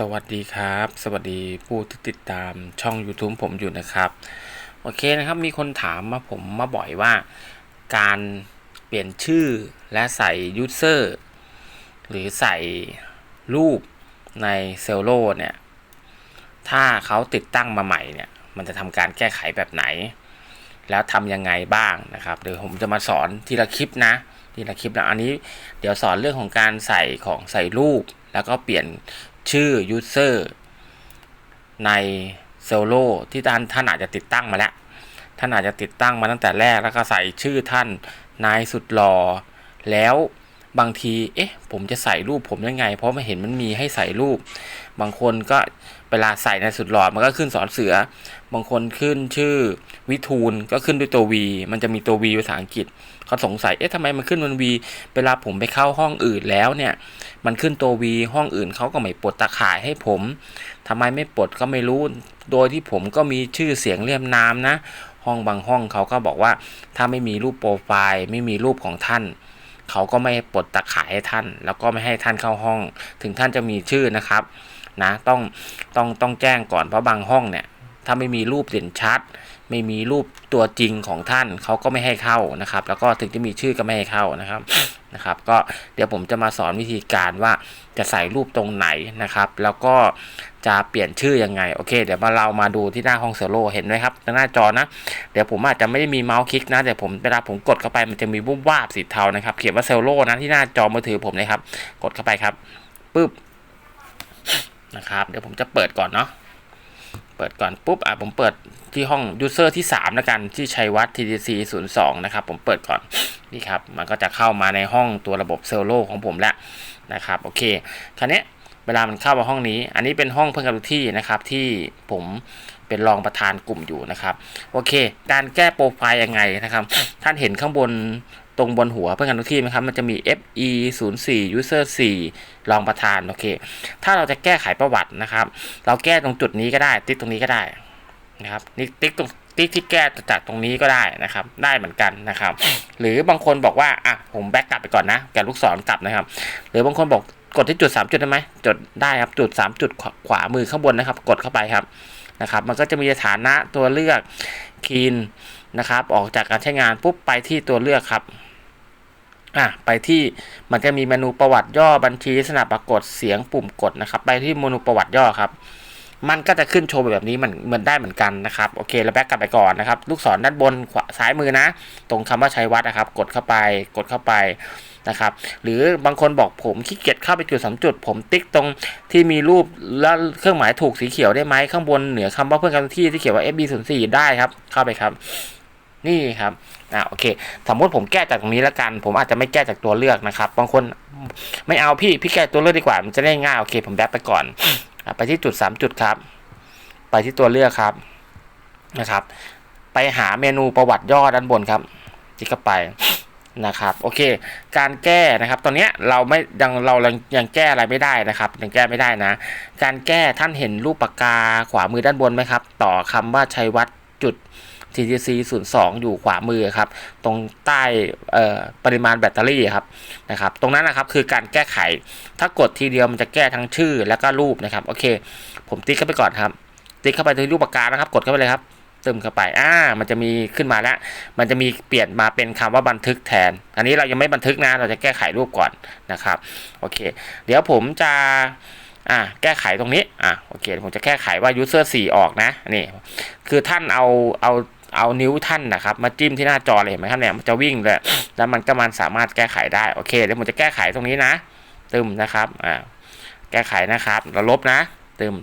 สวัสดีครับ สวัสดีผู้ที่ติดตามช่อง YouTube ผมอยู่นะครับ โอเคนะครับมีคนถามมาผมมาบ่อยว่า การเปลี่ยนชื่อและใส่ยูเซอร์หรือใส่รูปในเซลโลเนี่ย ถ้าเขาติดตั้งมาใหม่เนี่ย มันจะทำการแก้ไขแบบไหน แล้วทำยังไงบ้างนะครับ เดี๋ยวผมจะมาสอนทีละคลิปนะทีละคลิปนะอันนี้ เดี๋ยวสอนเรื่องของการใส่ของใส่รูป แล้วก็เปลี่ยน ชื่อ user ในเซโลที่ท่านท่านอาจจะติดตั้งมาแล้ว ท่านอาจจะติดตั้งมาตั้งแต่แรกแล้วก็ใส่ชื่อท่านนายสุดหล่อแล้วบางที เอ๊ะ ผมจะใส่รูปผมยังไง เพราะไม่เห็นมันมีให้ใส่รูป บางคนก็เวลาใส่ในสุดหลอมันก็ขึ้นสอนเสือ บางคนขึ้นชื่อวิทูลก็ขึ้นด้วยตัว V มันจะมีตัว V ภาษาอังกฤษ เขาสงสัย เอ๊ะทำไมมันขึ้นมัน V เวลาผมไปเข้าห้องอื่นแล้วเนี่ย มันขึ้นตัว V ห้องอื่นเขาก็ไม่ปลดตะข่ายให้ผมทำไมไม่ปลดก็ไม่รู้ โดยที่ผมก็มีชื่อเสียงเรียมนามนะ ห้องบางห้องเขาก็บอกว่า ถ้าไม่มีรูปโปรไฟล์ ไม่มีรูปของท่านเขาก็ไม่ปลดตะข่ายให้ท่าน แล้วก็ไม่ให้ท่านเข้าห้อง ถึงท่านจะมีชื่อนะครับนะต้องต้องต้องแจ้งก่อนเพราะบางห้องเนี่ย ถ้าไม่มีรูปเด่นชัด ไม่มีรูปตัวจริงของท่านเขาก็ไม่ให้เข้านะครับ แล้วก็ถึงจะมีชื่อก็ไม่ให้เข้านะครับนะครับ ก็เดี๋ยวผมจะมาสอนวิธีการว่าจะใส่รูปตรงไหนนะครับ แล้วก็จะเปลี่ยนชื่อยังไงโอเค เดี๋ยวมาเรามาดูที่หน้าห้องเซโลเห็นไหมครับหน้าจอนะเดี๋ยวผมอาจจะไม่ได้มีเมาส์คลิกนะแต่ผมเวลาผมกดเข้าไปมันจะมีวุบวาบสีเทานะครับ เขียนว่าเซลโลนะที่หน้าจอมือถือผมเลยครับ กดเข้าไปครับปึ๊บนะครับ เดี๋ยวผมจะเปิดก่อนเนาะ เปิดก่อนปุ๊บอะผมเปิดที่ห้อง user ที่3แล้วกันที่ชัยวัฒน์ TDC 02นะครับผมเปิดก่อนนี่ครับมันก็จะเข้ามาในห้องตัวระบบเซลโลของผมแล้วนะครับโอเคคราวนี้เวลามันเข้ามาห้องนี้ อันนี้เป็นห้องเพื่อนกับทุกที่นะครับที่ผมเป็นรองประธานกลุ่มอยู่นะครับ โอเค การแก้โปรไฟล์ยังไงนะครับ ท่านเห็นข้างบน ตรงบนหัวเพื่อนกันทุกที่ไหมครับ มันจะมี FE 0 4 user 4รองประธาน โอเค ถ้าเราจะแก้ไขประวัตินะครับ เราแก้ตรงจุดนี้ก็ได้ ติ๊กตรงนี้ก็ได้นะครับ นี่ติ๊กตรงติ๊กที่แก้จากตรงนี้ก็ได้นะครับ ได้เหมือนกันนะครับ หรือบางคนบอกว่า อะ ผมแบ็กกลับไปก่อนนะ แกลูกศรกลับนะครับ หรือบางคนบอกกดที่จุด 3 จุดได้ไหมจุดได้ครับ จุด 3 จุดขวาขวามือข้างบนนะครับ กดเข้าไปครับ นะครับ มันก็จะมีฐานะตัวเลือกคีนนะครับ ออกจากการใช้งานปุ๊บไปที่ตัวเลือกครับ อะไปที่มันจะมีเมนูประวัติย่อบัญชีลักษณะปรากฏเสียงปุ่มกดนะครับ ไปที่เมนูประวัติย่อครับ มันก็จะขึ้นโชว์แบบนี้มันเหมือนได้เหมือนกันนะครับโอเคแล้วแบ็กกลับไปก่อนนะครับ ลูกศรด้านบนขวาซ้ายมือนะ ตรงคำว่าใชัยวัฒน์นะครับ กดเข้าไปกดเข้าไปนะครับ หรือบางคนบอกผมขี้เกียจเข้าไปจุดสามจุด ผมติ๊กตรงที่มีรูปแล้วเครื่องหมายถูกสีเขียวได้ไหมข้างบนเหนือคำว่าเพื่อนกันที่ที่เขียนว่า FB 0 4 ได้ครับ เข้าไปครับ นี่ครับอ่าโอเค สมมติผมแก้จากตรงนี้แล้วกัน ผมอาจจะไม่แก้จากตัวเลือกนะครับ บางคนไม่เอาพี่พี่แก้ตัวเลือกดีกว่า มันจะได้ง่าย โอเค ผมแบ็ไปก่อน ไปที่จุด 3 จุดครับ ไปที่ตัวเลือกครับนะครับ ไปหาเมนูประวัติย่อด้านบนครับจิกเข้าไปนะครับโอเค การแก้นะครับ ตอนนี้เราไม่ยังเรายังแก้อะไรไม่ได้นะครับยังแก้ไม่ได้นะ การแก้ท่านเห็นรูปปากกาขวามือด้านบนไหมครับ ต่อคำว่าชัยวัฒน์จุด TTC 02อยู่ขวามือครับ ตรงใต้ปริมาณแบตเตอรี่ครับนะครับ ตรงนั้นนะครับคือการแก้ไข ถ้ากดทีเดียวมันจะแก้ทั้งชื่อแล้วก็รูปนะครับ โอเค ผมติ๊กเข้าไปก่อนครับ ติ๊กเข้าไปที่รูปปากกานะครับ กดเข้าไปเลยครับเติมเข้าไป อ่า มันจะมีขึ้นมาแล้ว มันจะมีเปลี่ยนมาเป็นคำว่าบันทึกแทน อันนี้เรายังไม่บันทึกนะ เราจะแก้ไขรูปก่อนนะครับ โอเค เดี๋ยวผมจะ อ่า แก้ไขตรงนี้ อ่าโอเค ผมจะแก้ไขว่า user 4 ออกนะ นี่ คือท่านเอา เอา เอานิ้วท่านนะครับมาจิ้มที่หน้าจอเลยเห็นไหมครับเนี่ยมันจะวิ่งเลยแล้วมันก็มันสามารถแก้ไขได้โอเคเดี๋ยวผมจะแก้ไขตรงนี้นะ ตึมนะครับอ่าแก้ไขนะครับเราลบนะ ตึม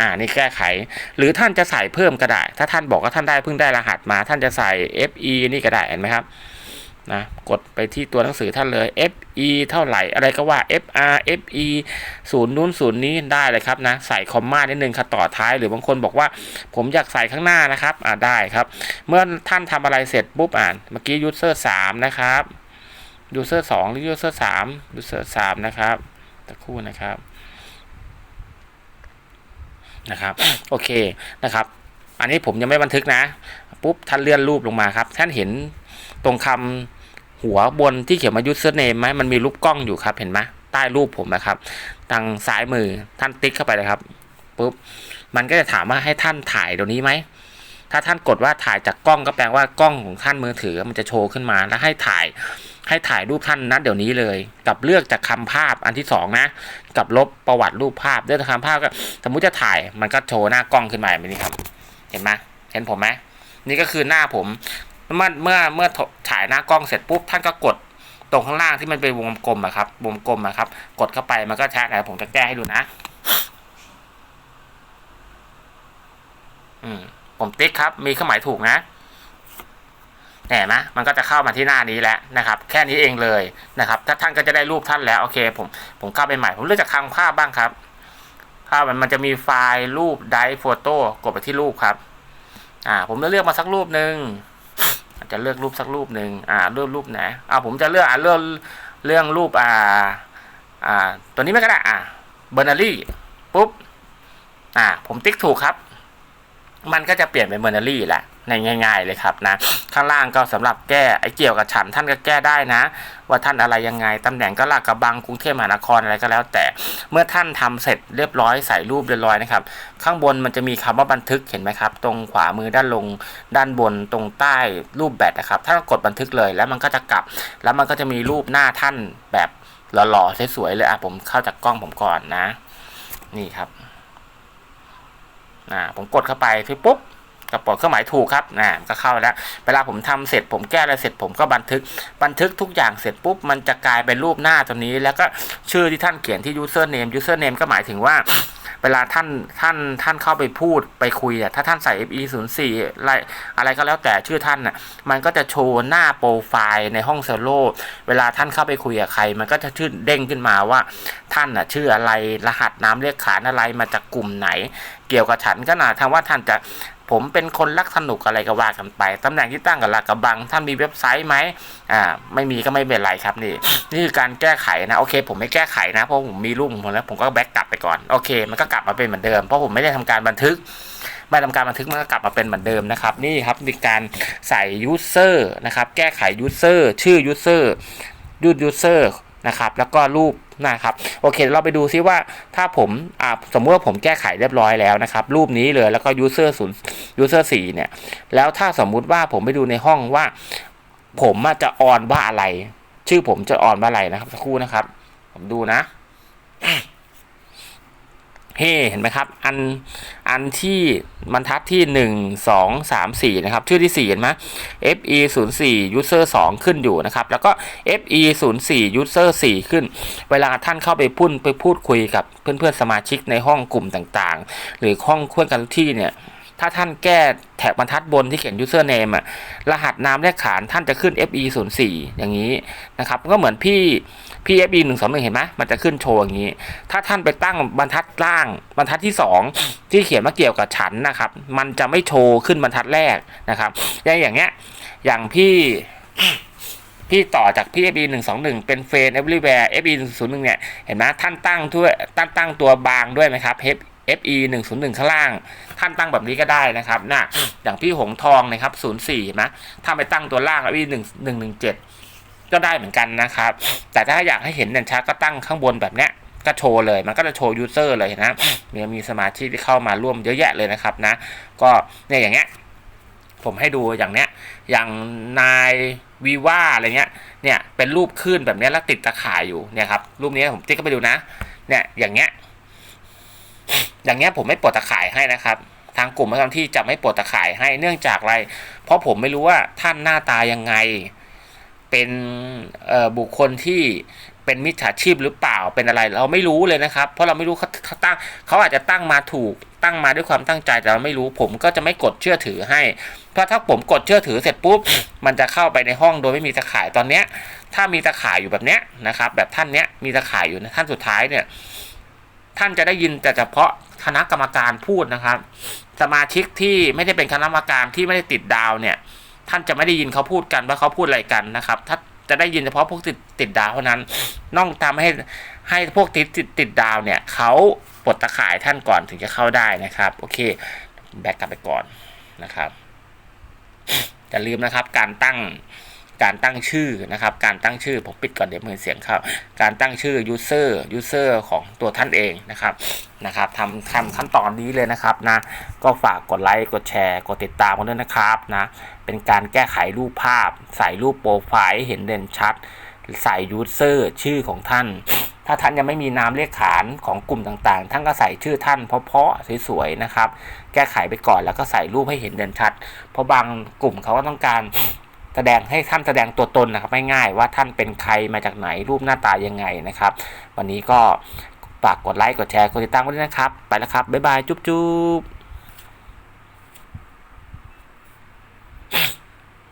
อ่านี่แก้ไข หรือท่านจะใส่เพิ่มก็ได้ ถ้าท่านบอกว่าท่านได้เพิ่งได้รหัสมา ท่านจะใส่ FE นี่ก็ได้เห็นไหมครับ นะกดไปที่ตัวหนังสือท่านเลย FE เท่าไหร่อะไรก็ว่า FR FE ศูนย์นู้นศูนย์นี้ได้เลยครับนะใส่คอมมานิดนึงค่ะต่อท้ายหรือบางคนบอกว่าผมอยากใส่ข้างหน้านะครับอ่าได้ครับ เมื่อท่านทำอะไรเสร็จปุ๊บอ่านเมื่อกี้ user 3 นะครับ user 2หรือ user 3 user 3 นะครับตะครู่นะครับนะครับโอเคนะครับ อันนี้ผมยังไม่บันทึกนะ ปุ๊บท่านเลื่อนรูปลงมาครับ ท่านเห็นตรงคำ หัวบนที่เขียนมา user name ไหมมันมีรูปกล้องอยู่ครับเห็นไหมใต้รูปผมนะครับ ทางซ้ายมือท่านติ๊กเข้าไปเลยครับปุ๊บมันก็จะถามว่าให้ท่านถ่ายตรงนี้ไหมถ้าท่านกดว่าถ่ายจากกล้องก็แปลว่ากล้องของท่านมือถือมันจะโชว์ขึ้นมาแล้วให้ถ่ายให้ถ่ายรูปท่านนัดเดี๋ยวนี้เลย กับเลือกจากคำภาพอันที่สองนะกับลบประวัติรูปภาพเลือกจากคำภาพก็สมมุติจะถ่ายมันก็โชว์หน้ากล้องขึ้นมาแบบนี้ครับ เห็นไหมเห็นผมไหมนี่ก็คือหน้าผม เมื่อเมื่อเมื่อถ่ายหน้ากล้องเสร็จปุ๊บท่านก็กดตรงข้างล่างที่มันเป็นวงกลมอะครับ วงกลมอะครับ กดเข้าไปมันก็แชทนะผมจะแก้ให้ดูนะ อืม ผมติ๊กครับ มีเครื่องหมายถูกนะเห็นไหมมันก็จะเข้ามาที่หน้านี้แล้วนะครับ แค่นี้เองเลยนะครับ ถ้าท่านก็จะได้รูปท่านแล้วโอเค ผมผมเข้าไปใหม่ ผมเลือกจากคำภาพบ้างครับภาพมันมันจะมีไฟล์รูปไดโฟโต้กดไปที่รูปครับ อ่า ผมจะเลือกมาสักรูปหนึ่ง จะเลือกรูปสักรูปหนึ่งอ่าเลือกรูปไหนอ่าผมจะเลือกอ่าเลือกเรื่องรูปอ่าอ่าตัวนี้ไม่ก็ได้อ่าเบอร์นารี่ปุ๊บอ่าผมติ๊กถูกครับ มันก็จะเปลี่ยนเป็นเบอร์นารี่แหละ ง่าย ๆ เลยครับนะ ข้างล่างก็สำหรับแก้ไอ้เกี่ยวกับฉันท่านก็แก้ได้นะ ว่าท่านอะไรยังไงตำแหน่งก็ลาดกระบังกรุงเทพมหานครอะไรก็แล้ว แต่เมื่อท่านทำเสร็จเรียบร้อยใส่รูปเรียบร้อยนะครับ ข้างบนมันจะมีคำว่าบันทึกเห็นไหมครับ ตรงขวามือด้านลงด้านบนตรงใต้รูปแบตนะครับท่านก็กดบันทึกเลยแล้วมันก็จะกลับ แล้วมันก็จะมีรูปหน้าท่านแบบหล่อๆสวยๆเลยอะผมเข้าจากกล้องผมก่อนนะ นี่ครับอ่าผมกดเข้าไปที่ปุ๊บ กระป๋องเครื่องหมายถูกครับนะก็เข้าแล้ว เวลาผมทำเสร็จผมแก้อะไรเสร็จผมก็บันทึก บันทึกทุกอย่างเสร็จปุ๊บมันจะกลายเป็นรูปหน้าตัวนี้ แล้วก็ชื่อที่ท่านเขียนที่ username username ก็หมายถึงว่าเวลาท่านท่านท่านเข้าไปพูดไปคุยอะถ้าท่านใส่ fe 0 4อะไรอะไรก็แล้วแต่ชื่อท่านอะมันก็จะโชว์หน้าโปรไฟล์ในห้องเซลโลเวลาท่านเข้าไปคุยกับใคร มันก็จะชื่อเด้งขึ้นมาว่าท่านอะชื่ออะไรรหัสน้ำเลขขานอะไรมาจากกลุ่มไหน เกี่ยวกับฉันก็นาทางว่าท่านจะผมเป็นคนรักสนุกอะไรก็ว่ากันไป ตำแหน่งที่ตั้งกับหลักกระบัง ท่านมีเว็บไซต์ไหมอ่า ไม่มีก็ไม่เป็นไรครับนี่ นี่คือการแก้ไขนะ โอเค ผมไม่แก้ไขนะ เพราะผมมีรูปของผมแล้ว ผมก็แบ็กกลับไปก่อน โอเค มันก็กลับมาเป็นเหมือนเดิม เพราะผมไม่ได้ทำการบันทึก ไม่ทำการบันทึกมันก็กลับมาเป็นเหมือนเดิมนะครับ นี่ครับมีการใส่ยูเซอร์นะครับ แก้ไขยูเซอร์ชื่อยูเซอร์ยูดยูเซอร์นะครับ แล้วก็รูป นะครับโอเคเราไปดูซิว่าถ้าผมอ่าสมมติว่าผมแก้ไขเรียบร้อยแล้วนะครับรูปนี้เลยแล้วก็ยูเซอร์ศูนย์ยูเซอร์สี่เนี่ยแล้วถ้าสมมุติว่าผมไปดูในห้องว่า ผมจะออนว่าอะไร ชื่อผมจะออนว่าอะไรนะครับสักครู่นะครับ ผมดูนะ เฮเห็นไหมครับ อันอันที่บรรทัดที่หนึ่งสองสามสี่นะครับ ชื่อที่สี่เห็นไหม fe 0 4 user 2 ขึ้นอยู่นะครับ แล้วก็ fe 0 4 user 4 ขึ้น เวลาท่านเข้าไปพุ่นไปพูดคุยกับเพื่อนๆสมาชิกในห้องกลุ่มต่างๆ หรือห้องคุยกันที่เนี่ย ถ้าท่านแก้แถบบรรทัดบนที่เขียน user name อะรหัสนามเลขขานท่านจะขึ้น fe 0 4อย่างนี้นะครับ ก็เหมือนพี่พี่ fe 1 2 1เห็นไหมมันจะขึ้นโชว์อย่างนี้ ถ้าท่านไปตั้งบรรทัดล่างบรรทัดที่ 2 ที่เขียนว่าเกี่ยวกับฉันนะครับ มันจะไม่โชว์ขึ้นบรรทัดแรกนะครับอย่างอย่างเงี้ยอย่างพี่พี่ต่อจากพี่ FB 1 2 1 เป็นเฟน everywhere FB 1 0 1เนี่ย เห็นไหมท่านตั้งด้วยตั้งตั้งตัวบางด้วยไหมครับ FE 1 0 1 ข้างล่าง ท่านตั้งแบบนี้ก็ได้นะครับนะอย่างพี่หงทองนะครับ 04เห็นไหมถ้าไปตั้งตัวล่าง FB 1 1 1 7 ก็ได้เหมือนกันนะครับ แต่ถ้าอยากให้เห็นเด่นชัดก็ตั้งข้างบนแบบเนี้ยก็โชว์เลยมันก็จะโชว์ยูเซอร์เลยนะมีมีสมาชิกที่เข้ามาร่วมเยอะแยะเลยนะครับนะ ก็เนี่ยอย่างเงี้ยผมให้ดูอย่างเนี้ย อย่างนายวีว่าอะไรเงี้ย เนี่ยเป็นรูปขึ้นแบบเนี้ยแล้วติดตะข่ายอยู่เนี่ยครับรูปนี้ผมติ๊กเข้าไปดูนะ เนี่ยอย่างเงี้ย อย่างเงี้ยผมไม่ปลดตะข่ายให้นะครับ ทางกลุ่มทางที่จะไม่ปลดตะข่ายให้เนื่องจากอะไร เพราะผมไม่รู้ว่าท่านหน้าตายังไง เป็นบุคคลที่เป็นมิจฉาชีพหรือเปล่าเป็นอะไรเราไม่รู้เลยนะครับ เพราะเราไม่รู้เขาเขาตั้งเขาอาจจะตั้งมาถูกตั้งมาด้วยความตั้งใจแต่เราไม่รู้ ผมก็จะไม่กดเชื่อถือให้ เพราะถ้าผมกดเชื่อถือเสร็จปุ๊บมันจะเข้าไปในห้องโดยไม่มีตะข่ายตอนเนี้ย ถ้ามีตะข่ายอยู่แบบเนี้ยนะครับ แบบท่านเนี้ยมีตะข่ายอยู่นะท่านสุดท้ายเนี่ย ท่านจะได้ยินแต่เฉพาะคณะกรรมการพูดนะครับ สมาชิกที่ไม่ได้เป็นคณะกรรมการที่ไม่ได้ติดดาวเนี่ย ท่านจะไม่ได้ยินเขาพูดกันว่าเขาพูดอะไรกันนะครับถ้าจะได้ยินเฉพาะพวกติดติดดาวเท่านั้นน้องทำให้ให้พวกติดติดติดดาวเนี่ยเขาปลดตะข่ายท่านก่อนถึงจะเข้าได้นะครับ โอเค แบ็กกลับไปก่อนนะครับอย่าลืมนะครับการตั้ง การตั้งชื่อนะครับ การตั้งชื่อผมปิดก่อนเดี๋ยวมือเสียงเข้าการตั้งชื่อ user user ของตัวท่านเองนะครับนะครับทำทำขั้นตอนนี้เลยนะครับนะก็ฝากกดไลค์กดแชร์กดติดตามกันด้วยนะครับนะเป็นการแก้ไขรูปภาพ ใส่รูปโปรไฟล์เห็นเด่นชัด ใส่ user ชื่อของท่าน ถ้าท่านยังไม่มีนามเลขขานของกลุ่มต่างๆ ท่านก็ใส่ชื่อท่านเพาะๆสวยๆนะครับ แก้ไขไปก่อนแล้วก็ใส่รูปให้เห็นเด่นชัด เพราะบางกลุ่มเขาก็ต้องการ แสดงให้ท่านแสดงตัวตนนะครับง่ายๆว่าท่านเป็นใครมาจากไหนรูปหน้าตายังไงนะครับ วันนี้ก็ฝากกดไลค์กดแชร์กดติดตามกันด้วยนะครับ ไปแล้วครับบ๊ายบายจุ๊บ